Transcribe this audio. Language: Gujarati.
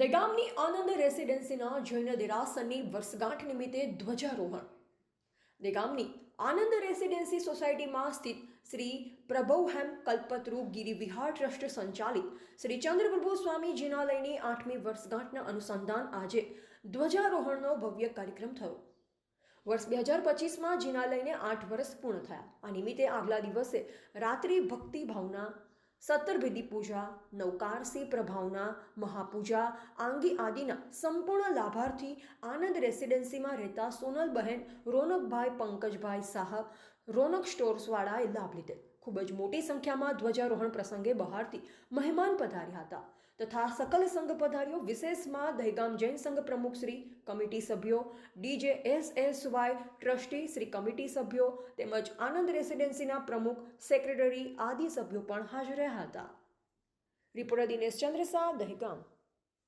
દહેગામની આનંદ રેસિડેન્સીના જૈન દેરાસરની વર્ષગાંઠ નિમિત્તે ધ્વજારોહણ. દહેગામની આનંદ રેસિડેન્સી સોસાયટીમાં સ્થિત શ્રી પ્રભવહેમ કલ્પતરુ ગિરિવિહાર ટ્રસ્ટ સંચાલિત શ્રી ચંદ્રપ્રભુ સ્વામી જિનાલયની આઠમી વર્ષગાંઠના અનુસંધાન આજે ધ્વજારોહણનો ભવ્ય કાર્યક્રમ થયો. વર્ષ બે હજાર પચીસમાં જિનાલયને આઠ વર્ષ પૂર્ણ થયા. આ નિમિત્તે આગલા દિવસે રાત્રિ ભક્તિ ભાવના સત્તરભેદી પૂજા નવકારસી પ્રભાવના, મહાપૂજા આંગી આદિના સંપૂર્ણ લાભાર્થી આનંદ રેસિડેન્સીમાં રહેતા સોનલબહેન રોનકભાઈ પંકજભાઈ સાહબ રોનક સ્ટોર્સવાળાએ લાભ લીધેલ ખૂબ જ મોટી સંખ્યામાં ધ્વજારોહણ પ્રસંગે બહારથી મહેમાન પધાર્યા હતા. તથા સકલ સંઘ પધાર્યો. વિશેષમાં દહેગામ જૈન સંઘ પ્રમુખ શ્રી, કમિટી સભ્યો DJ S S Y trustee Shri committee સભ્યો, તેમજ આનંદ રેસિડેન્સીના પ્રમુખ, સેક્રેટરી આદિ સભ્યો પણ હાજર રહ્યા હતા. રિપોર્ટર દિનેશ ચંદ્ર શાહ દહેગામ.